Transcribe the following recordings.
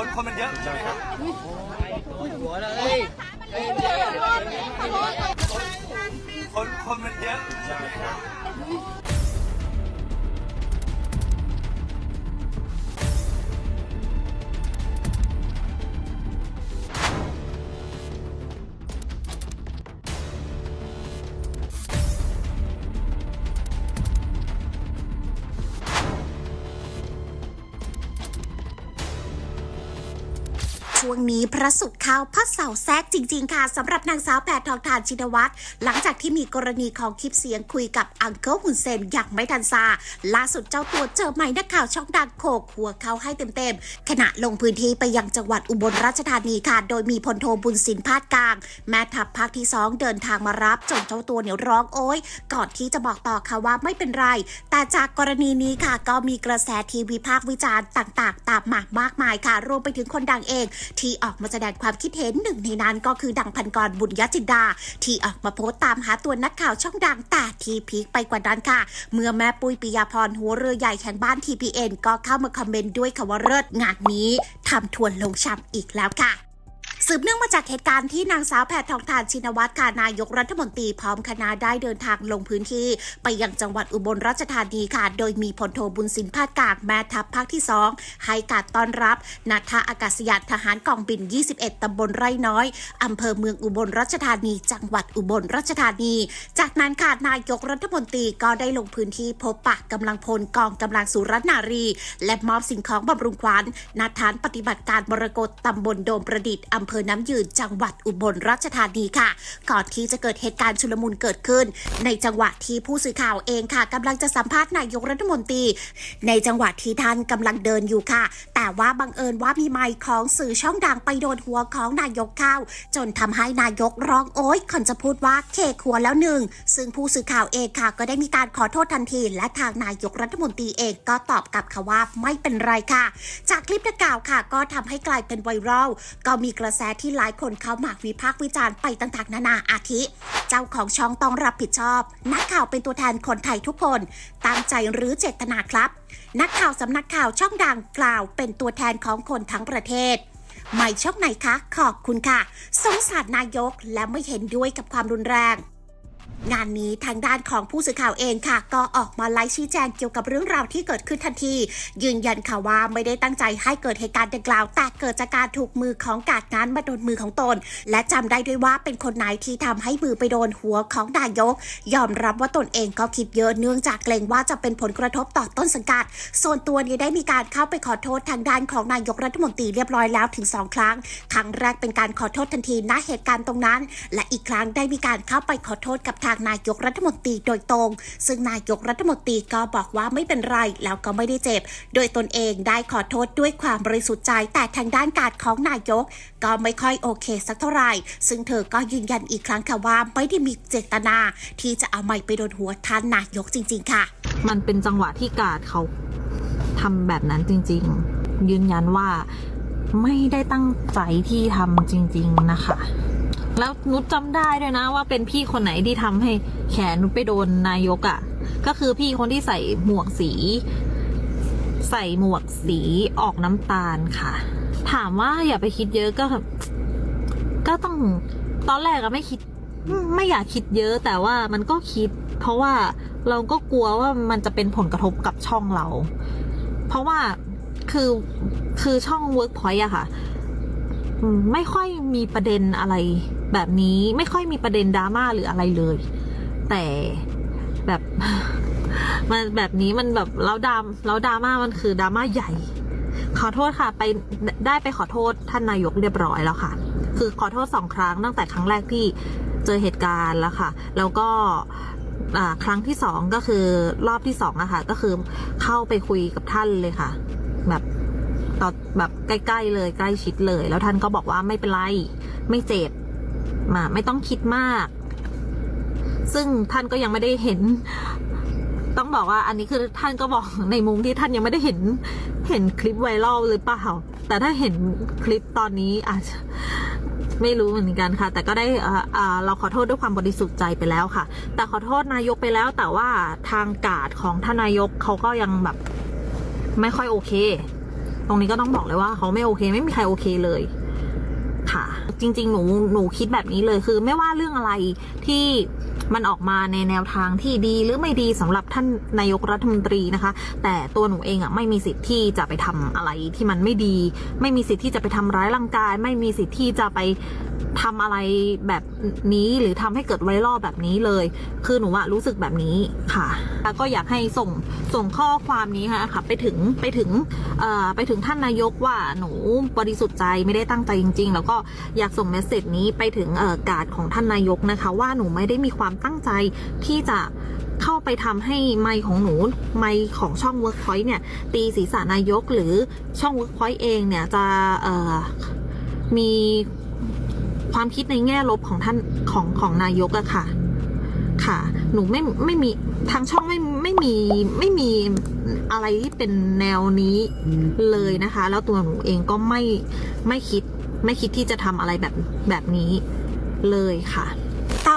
คนคนมันเยอะใช่ไหมครับหัวเลยคนคนมันเยอะใช่ไหมครับ ช่วงนี้พระสุดเข้าพระเสาแทรกจริง ๆ ค่ะสำหรับนางสาวแพทองทานชินวัตรหลังจากที่มีกรณีของคลิปเสียงคุยกับอังเคิลฮุนเซนอย่างไม่ทันซาล่าสุดเจ้าตัวเจอใหม่นักข่าวช่องดังโขกหัวเขาให้เต็มๆ ขณะลงพื้นที่ไปยังจังหวัดอุบลราชธานีค่ะ โดยมีพลโทบุญสินพาดกลาง แม่ทัพภาคที่2เดินทางมารับจนเจ้าตัวเนี่ยร้องโอยก่อนที่จะบอกต่อค่ะว่าไม่เป็นไร แต่จากกรณีนี้ค่ะก็มีกระแสทีวีภาควิจารณ์ต่าง ๆ ตามมามากมายค่ะรวมไปถึงคนดังเองที่ออกมาแสดงความคิดเห็นหนึ่งในนั้นก็คือดังพันกรบุญยจินดา ที่ออกมาโพสต์ตามหาตัวนักข่าวช่องดังแต่ที่พีคไปกว่านั้นค่ะ เมื่อแม่ปุ้ยปิยาพรหัวเรือใหญ่แห่งบ้าน TPN ก็เข้ามาคอมเมนต์ด้วยคำว่าเลิศงานนี้ทำทวนลงช้ำอีกแล้วค่ะ สืบเนื่องมาจากเหตุการณ์ที่นางสาวแพทองทานชินวัตรค่ะนายกรัฐมนตรีพร้อมคณะได้เดินทางลงพื้นที่ ไปยังจังหวัดอุบลราชธานีค่ะ โดยมีพลโทบุญสินพาดกากแม่ทัพภาคที่ 2 ให้การต้อนรับณท่าอากาศยานทหารกองบิน 21 ตำบลไร่น้อย อำเภอเมืองอุบลราชธานี จังหวัดอุบลราชธานี จากนั้นค่ะนายกรัฐมนตรีก็ได้ลงพื้นที่พบปะกำลังพลกองกำลังสุรนารี และมอบสิ่งของบำรุงขวัญณฐานปฏิบัติการมรกตตำบลโดมประดิษฐ์อำเภอน้ำยืนจังหวัดอุบลราชธานีค่ะ ก่อนที่จะเกิดเหตุการณ์ชุลมุนเกิดขึ้น ในจังหวะที่ผู้สื่อข่าวเองค่ะกำลังจะสัมภาษณ์นายกรัฐมนตรี ในจังหวะที่ท่านกำลังเดินอยู่ค่ะ แต่ว่าบังเอิญว่ามีไมค์ของสื่อช่องดังไปโดนหัวของนายกเข้า จนทำให้นายกร้องโอ๊ยก่อนจะพูดว่าเคหัวแล้วหนึ่งซึ่งผู้สื่อข่าวเองค่ะก็ได้มีการขอโทษทันที และทางนายกรัฐมนตรีเองก็ตอบกลับค่ะว่าไม่เป็นไรค่ะ จากคลิปดังกล่าวค่ะ ก็ทำให้กลายเป็นไวรัลก็มีกระแสที่หลายคนเข้ามาวิพากษ์วิจารณ์ไปต่างๆ นานาอาทิ เจ้าของช่องต้องรับผิดชอบ นักข่าวเป็นตัวแทนคนไทยทุกคนตามใจหรือเจตนาครับ นักข่าวสำนักข่าวช่องดังกล่าวเป็นตัวแทนของคนทั้งประเทศไม่ช่องไหนคะ ขอบคุณค่ะ สงสารนายกและไม่เห็นด้วยกับความรุนแรง งานนี้ทางด้านของผู้สื่อข่าวเองค่ะ ก็ออกมาไลฟ์ชี้แจงเกี่ยวกับเรื่องราวที่เกิดขึ้นทันที ยืนยันค่ะว่าไม่ได้ตั้งใจให้เกิดเหตุการณ์ดังกล่าว แต่เกิดจากการถูกมือของกาดนั้นมาโดนมือของตน และจำได้ด้วยว่าเป็นคนไหนที่ทำให้มือไปโดนหัวของนายก ยอมรับว่าตนเองก็คิดเยอะเนื่องจากเกรงว่าจะเป็นผลกระทบต่อต้นสังกัด ส่วนตัวนี้ได้มีการเข้าไปขอโทษทางด้านของนายกรัฐมนตรีเรียบร้อยแล้วถึงสองครั้ง ครั้งแรกเป็นการขอโทษทันทีณเหตุการณ์ตรงนั้น และอีกครั้งได้มีการเข้าไปขอโทษกับทางนายกรัฐมนตรีโดยตรง ซึ่งนายกรัฐมนตรีก็บอกว่าไม่เป็นไรแล้วก็ไม่ได้เจ็บ โดยตนเองได้ขอโทษด้วยความบริสุทธิ์ใจแต่ทางด้านการของนายก ก็ไม่ค่อยโอเคสักเท่าไหร่ ซึ่งเธอก็ยืนยันอีกครั้งค่ะว่าไม่ได้มีเจตนา ที่จะเอาไม้ไปโดนหัวท่านนายกจริง ๆ ค่ะ มันเป็นจังหวะที่กาดเขาทำแบบนั้นจริง ๆ ยืนยันว่าไม่ได้ตั้งใจที่ทำจริง ๆ นะคะ แล้วนุชจำได้ด้วยนะ ว่าเป็นพี่คนไหนที่ทำให้แขนนุชไปโดนนายกอะ่ะ ก็คือพี่คนที่ใส่หมวกสี ใส่หมวกสีออกน้ำตาลค่ะ ถามว่าอย่าไปคิดเยอะก็ ก็ต้องตอนแรกอะไม่คิด ไม่อยากคิดเยอะ แต่ว่ามันก็คิด เพราะว่าเราก็กลัวว่ามันจะเป็นผลกระทบกับช่องเรา เพราะว่าคือคือช่อง Workpoint อะค่ะ ไม่ค่อยมีประเด็นอะไร แบบนี้ไม่ค่อยมีประเด็นดราม่าหรืออะไรเลย แต่แบบมันแบบนี้มันแบบแล้วดรามแล้วดราม่ามันคือดราม่าใหญ่ ขอโทษค่ะไปได้ไปขอโทษท่านนายกเรียบร้อยแล้วค่ะ คือขอโทษสองครั้งตั้งแต่ครั้งแรกที่เจอเหตุการณ์แล้วค่ะ แล้วก็ครั้งที่สองก็คือรอบที่สองอะค่ะก็คือเข้าไปคุยกับท่านเลยค่ะ ต่อแบบใกล้ๆเลยใกล้ชิดเลย แล้วท่านก็บอกว่าไม่เป็นไร ไม่เจ็บมาไม่ต้องคิดมาก ซึ่งท่านก็ยังไม่ได้เห็น ต้องบอกว่าอันนี้คือท่านก็บอกในมุมที่ท่านยังไม่ได้เห็น เห็นคลิปไวรัลหรือเปล่า แต่ถ้าเห็นคลิปตอนนี้อาจจะไม่รู้เหมือนกันค่ะ แต่ก็ได้เราขอโทษด้วยความบริสุทธิ์ใจไปแล้วค่ะ แต่ขอโทษนายกไปแล้ว แต่ว่าทางกาดของท่านนายกเขาก็ยังแบบ ไม่ค่อยโอเค ตรงนี้ก็ต้องบอกเลยว่าเขาไม่โอเค ไม่มีใครโอเคเลยค่ะ จริง ๆ หนูหนูคิดแบบนี้เลยคือไม่ว่าเรื่องอะไรที่มันออกมาในแนวทางที่ดีหรือไม่ดีสำหรับท่านนายกรัฐมนตรีนะคะ แต่ตัวหนูเองอะ่ะไม่มีสิทธิ์ที่จะไปทำอะไรที่มันไม่ดี ไม่มีสิทธิ์ที่จะไปทำร้ายร่างกาย ไม่มีสิทธิ์ที่จะไป ทำอะไรแบบนี้หรือทำให้เกิดไวรัลแบบนี้เลย คือหนูอะรู้สึกแบบนี้ค่ะ แล้วก็อยากให้ส่งส่งข้อความนี้ค่ะค่ะไปถึงไปถึงไปถึงท่านนายกว่าหนูบริสุทธิ์ใจไม่ได้ตั้งใจจริง ๆ แล้วก็อยากส่งเมสเซจนี้ไปถึงอ่อกาดของท่านนายกนะคะ ว่าหนูไม่ได้มีความตั้งใจที่จะเข้าไปทำให้ไมค์ของหนูไมค์ของช่อง Workpoint เนี่ย ตีศีรษะนายกหรือช่อง Workpoint เองเนี่ยจะมี ความคิดในแง่ลบของท่านของของนายกอะค่ะ ค่ะ หนูไม่ไม่มีทางช่องไม่ไม่มีไม่มีอะไรที่เป็นแนวนี้เลยนะคะ แล้วตัวหนูเองก็ไม่ไม่คิด ไม่คิดที่จะทำอะไรแบบแบบนี้เลยค่ะ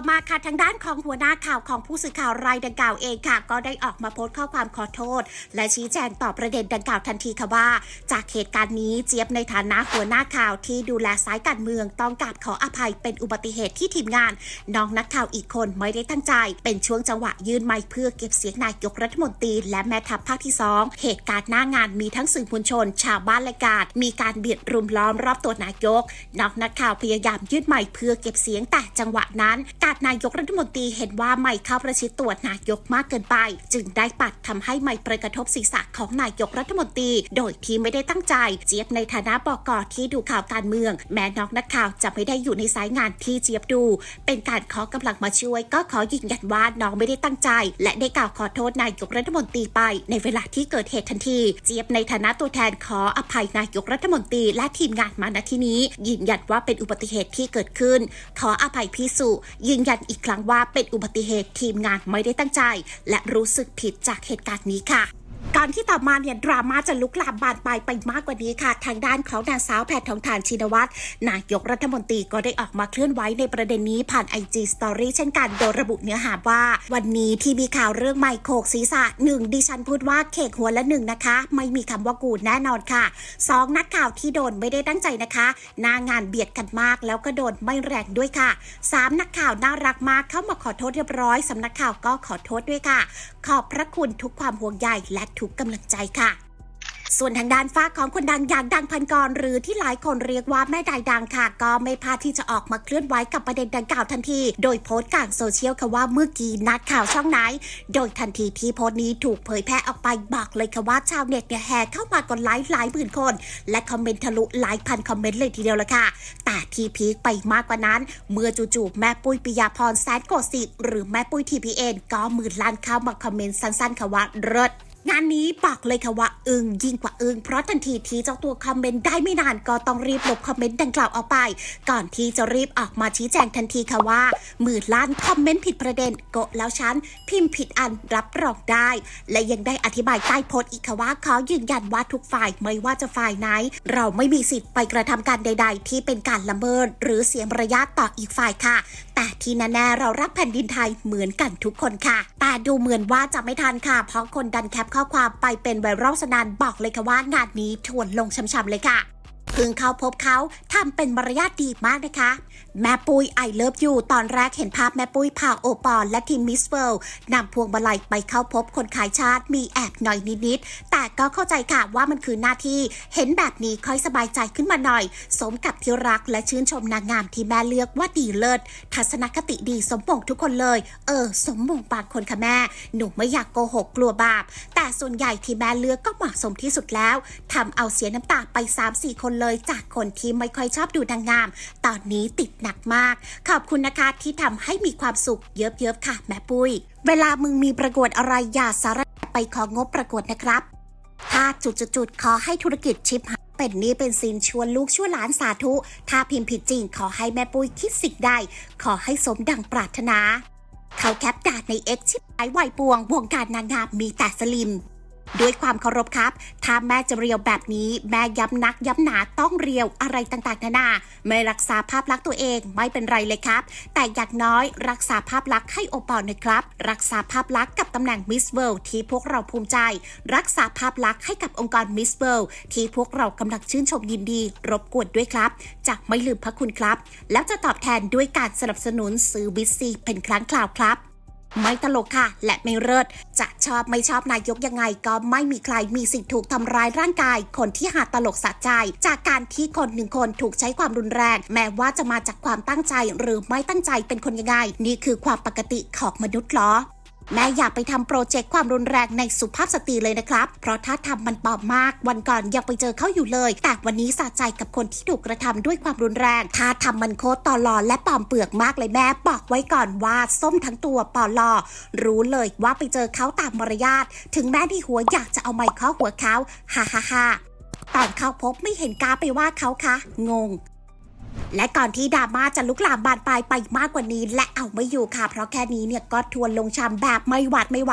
อมาค่ะทางด้านของหัวหน้าข่าวของผู้สื่อข่าวรายดังกล่าวเองค่ะ ก็ได้ออกมาโพสต์ข้อความขอโทษ และชี้แจงต่อประเด็นดังกล่าวทันทีค่ะว่า จากเหตุการณ์นี้เจี๊ยบในฐานะหัวหน้าข่าวที่ดูแลสายการเมืองต้องกราบขออภัยเป็นอุบัติเหตุที่ทีมงาน น้องนักข่าวอีกคนไม่ได้ตั้งใจ เป็นช่วงจังหวะยื่นไมค์เพื่อเก็บเสียงนายกรัฐมนตรีและแม่ทัพภาคที่สองเหตุการณ์หน้างานมีทั้งสื่อมวลชน ชาวบ้านและกาดมีการเบียดรุมล้อมรอบตัวนายกน้องนักข่าวพยายามยื่นไมค์เพื่อเก็บเสียงแต่จังหวะนั้นกาดนายกรัฐมนตรีเห็นว่าไมค์เข้าประชิดตัวนายกมากเกินไป จึงได้ปัดทำให้ไมค์ประกระทบศีรษะของนายกรัฐมนตรี โดยที่ไม่ได้ตั้งใจ เจี๊ยบในฐานะบอกอที่ดูข่าวการเมือง แม้น้องนักข่าวจะไม่ได้อยู่ในสายงานที่เจี๊ยบดู เป็นการขอกำลังมาช่วย ก็ขอยืนยันว่าน้องไม่ได้ตั้งใจ และได้กล่าวขอโทษนายกรัฐมนตรีไป ในเวลาที่เกิดเหตุทันที เจี๊ยบในฐานะตัวแทนขออภัยนายกรัฐมนตรี และทีมงานมาณที่นี้ยืนยันว่าเป็นอุบัติเหตุที่เกิดขึ้น ขออภัยพี่สุยืนยันอีกครั้งว่าเป็นอุบัติเหตุทีมงานไม่ได้ตั้งใจ และรู้สึกผิดจากเหตุการณ์นี้ค่ะ ก่อนที่ต่อมาเนี่ยดราม่าจะลุกลามบานปลายไปมากกว่านี้ค่ะ ทางด้านของนางสาวแพททองทานชินวัตรนายกรัฐมนตรีก็ได้ออกมาเคลื่อนไหวในประเด็นนี้ผ่าน IG Story เช่นกันโดยระบุเนื้อหาว่า วันนี้ที่มีข่าวเรื่องไมโครกศีรษะหนึ่งดิฉันพูดว่าเคกหัวละหนึ่งนะคะ ไม่มีคำว่ากูแน่นอนค่ะสองนักข่าวที่โดนไม่ได้ตั้งใจนะคะหน้างานเบียดกันมากแล้วก็โดนไม่แรงด้วยค่ะสามนักข่าวน่ารักมากเข้ามาขอโทษเรียบร้อยสำนักข่าวก็ขอโทษด้วยค่ะขอบพระคุณทุกความห่วงใยและทุกกำลังใจค่ะ ส่วนทางด้านฝ้ากของคนดังอย่างดังพันกร หรือที่หลายคนเรียกว่าแม่ดายดังค่ะ ก็ไม่พลาดที่จะออกมาเคลื่อนไหวกับประเด็นดังกล่าวทันที โดยโพสต์กลางโซเชียลค่ะว่าเมื่อกี้นัดข่าวช่องไหน โดยทันทีที่โพสต์นี้ถูกเผยแพร่ออกไปบอกเลยค่ะว่าชาวเน็ตเนี่ยแห่เข้ามากดไลค์หลายหมื่นคน และคอมเมนต์ทะลุหลายพันคอมเมนต์เลยทีเดียวละค่ะ แต่ที่พีคไปมากกว่านั้น เมื่อจู่ๆแม่ปุ้ยปิยาพรแสนโกสิหรือแม่ปุ้ยทีพีเอ็นก็หมื่นล้านเข้ามาคอมเมนต์สั้นๆค่ะว่าเลิศ งานนี้บอกเลยค่ะว่าอึงยิ่งกว่าอึงเพราะทันทีที่เจ้าตัวคอมเมนต์ได้ไม่นานก็ต้องรีบลบคอมเมนต์ดังกล่าวออกไป ก่อนที่จะรีบออกมาชี้แจงทันทีค่ะว่ามื่นล้านคอมเมนต์ผิดประเด็นโกะแล้วฉันพิมพ์ผิดอันรับรองได้ และยังได้อธิบายใต้โพสต์อีกค่ะว่าขอยืนยันว่าทุกฝ่ายไม่ว่าจะฝ่ายไหน เราไม่มีสิทธิ์ไปกระทำการใด ๆ ที่เป็นการละเมิดหรือเสียมารยาทต่ออีกฝ่ายค่ะ แต่ที่แน่ๆเรารักแผ่นดินไทยเหมือนกันทุกคนค่ะแต่ดูเหมือนว่าจะไม่ทันค่ะ เพราะคนดันแคปข้อความไปเป็นไวรัลสนานบอกเลยค่ะว่างานนี้ชวนลงช้ำๆเลยค่ะ เพิ่งเข้าพบเขาทำเป็นมารยาทดีมากนะคะ แม่ปุ้ยไอเลิฟยูตอนแรกเห็นภาพแม่ปุ้ยพาโอปอลและทีมมิสเวิลด์นำพวงมาลัยไปเข้าพบคนขายชาติมีแอบหน่อยนิดๆแต่ก็เข้าใจค่ะว่ามันคือหน้าที่ เห็นแบบนี้ค่อยสบายใจขึ้นมาหน่อย สมกับที่รักและชื่นชมนางงามที่แม่เลือกว่าดีเลิศทัศนคติดีสมมงทุกคนเลย เออ สมมงบางคนค่ะแม่หนูไม่อยากโกหกกลัวบาปแต่ส่วนใหญ่ที่แม่เลือกก็เหมาะสมที่สุดแล้วทำเอาเสียน้ำตาไป3-4คนเลยจากคนที่ไม่ค่อยชอบดูนางงาม ตอนนี้ติดหนักมาก ขอบคุณนะคะที่ทำให้มีความสุขเยอะๆค่ะ แม่ปุ้ย เวลามึงมีประกวดอะไรอย่าสารไปของงบประกวดนะครับถ้าจุดๆขอให้ธุรกิจชิปหาเป็นนี้เป็นสินชวนลูกชวนหลานสาธุ ถ้าพิมพ์ผิดจริง ขอให้แม่ปุ้ยคิดสิ่งใด ขอให้สมดังปรารถนา เขาแคปด่าในเอ็กชิปหายไวปวง วงการนางงามมีแต่สลิม ด้วยความเคารพครับ ถ้าแม่จะเรียวแบบนี้ แม่ย้ำนักย้ำหนาต้องเรียวอะไรต่างๆนานาไม่รักษาภาพลักษณ์ตัวเองไม่เป็นไรเลยครับ แต่อย่างน้อยรักษาภาพลักษณ์ให้โอปอลน่อยครับ รักษาภาพลักษณ์กับตำแหน่งมิสเวิลด์ที่พวกเราภูมิใจ รักษาภาพลักษณ์ให้กับองค์กรมิสเวิลด์ที่พวกเรากำลังชื่นชมยินดี รบกวนด้วยครับจะไม่ลืมพระคุณครับ แล้วจะตอบแทนด้วยการสนับสนุนซื้อบิสซีเป็นครั้งคราวครับ ไม่ตลกค่ะ และไม่เลิศจะชอบไม่ชอบนายกยังไง ก็ไม่มีใครมีสิทธิ์ถูกทำร้ายร่างกาย คนที่หาตลกสะใจ จากการที่คนหนึ่งคนถูกใช้ความรุนแรง แม้ว่าจะมาจากความตั้งใจหรือไม่ตั้งใจเป็นคนยังไง นี่คือความปกติของมนุษย์เหรอ แม่อย่าไปทำโปรเจกต์ความรุนแรงในสุภาพสตรีเลยนะครับ เพราะถ้าทำมันปอมมาก วันก่อนยังไปเจอเขาอยู่เลย แต่วันนี้สะใจกับคนที่ถูกกระทำด้วยความรุนแรง ถ้าทำมันโคตรตอลอและปอมเปลือกมากเลยแม่บอกไว้ก่อนว่าส้มทั้งตัวปอลอรู้เลยว่าไปเจอเขาตามมารยาท ถึงแม้ที่หัวอยากจะเอาไม้เคาหัวเขาฮ่าฮ่าฮ่าตอนเข้าพบไม่เห็นกาไปว่าเขาคะ งง และก่อนที่ดราม่าจะลุกลามบานปลายไปมากกว่านี้ และเอาไม่อยู่ค่ะ เพราะแค่นี้เนี่ยก็ทวนลงชามแบบไม่หวัดไม่ไหว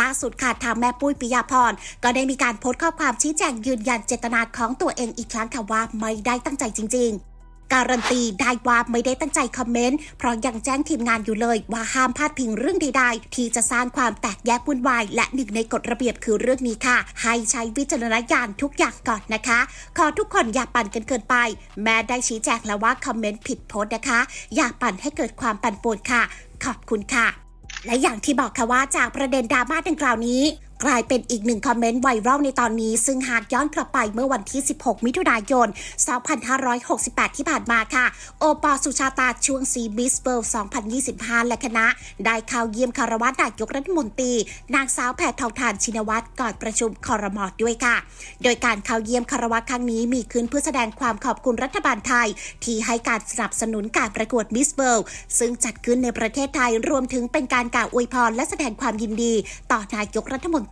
ล่าสุดค่ะทางแม่ปุ้ยปิยาพร ก็ได้มีการโพสต์ข้อความชี้แจงยืนยันเจตนาของตัวเองอีกครั้งค่ะว่าไม่ได้ตั้งใจจริง ๆ การันตีได้ว่าไม่ได้ตั้งใจคอมเมนต์ เพราะยังแจ้งทีมงานอยู่เลยว่าห้ามพาดพิงเรื่องใดๆ ที่จะสร้างความแตกแยกวุ่นวาย และหนึ่งในกฎระเบียบคือเรื่องนี้ค่ะ ให้ใช้วิจารณญาณทุกอย่างก่อนนะคะ ขอทุกคนอย่าปั่นกันเกินไป แม้ได้ชี้แจงแล้วว่าคอมเมนต์ผิดโพสต์นะคะ อย่าปั่นให้เกิดความปั่นป่วนค่ะ ขอบคุณค่ะ และอย่างที่บอกค่ะว่าจากประเด็นดราม่าดังกล่าวนี้ กลายเป็นอีกหนึ่งคอมเมนต์ไวรัลในตอนนี้ ซึ่งหากย้อนกลับไปเมื่อวันที่ 16 มิถุนายน 2568 ที่ผ่านมาค่ะ โอปอลสุชาตาช่วงซีบิสเบิล2025 และคณะ ได้เข้าเยี่ยมคารวะนายกรัฐมนตรี นางสาวแพทองทานชินวัตรก่อนประชุมคอรมอด้วยค่ะ โดยการเข้าเยี่ยมคารวะครั้งนี้มีขึ้นเพื่อแสดงความขอบคุณรัฐบาลไทย ที่ให้การสนับสนุนการประกวดมิสเบิลซึ่งจัดขึ้นในประเทศไทยรวมถึงเป็นการกล่าวอวยพรและแสดงความยินดี ต่อนายกรัฐมนตรี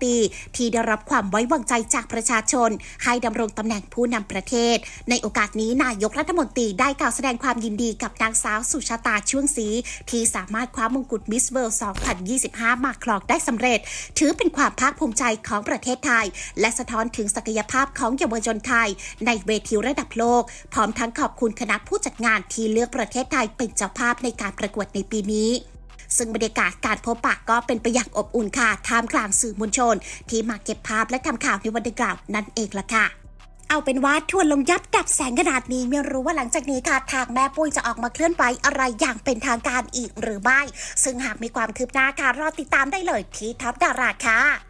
ที่ได้รับความไว้วางใจจากประชาชน ให้ดำรงตำแหน่งผู้นำประเทศ ในโอกาสนี้นายกรัฐมนตรีได้กล่าวแสดงความยินดีกับนางสาวสุชาตาช่วงศรีที่สามารถคว้ามงกุฎมิสเวิลด์2025 มาครองได้สำเร็จ ถือเป็นความภาคภูมิใจของประเทศไทย และสะท้อนถึงศักยภาพของเยาวชนไทย ในเวทีระดับโลก พร้อมทั้งขอบคุณคณะผู้จัดงานที่เลือกประเทศไทยเป็นเจ้าภาพในการประกวดในปีนี้ ซึ่งบรรยากาศการพบปะก็เป็นไปอย่างอบอุ่นค่ะท่ามกลางสื่อมวลชน ที่มาเก็บภาพและทำข่าวในวันดังกล่าวนั่นเองละค่ะเอาเป็นว่าทวนลงยับดับแสงขนาดนี้ไม่รู้ว่าหลังจากนี้ค่ะทางแม่ปุ้ยจะออกมาเคลื่อนไหวอะไรอย่างเป็นทางการอีกหรือไม่ ซึ่งหากมีความคืบหน้าค่ะรอติดตามได้เลยที่ท็อปดาราค่ะ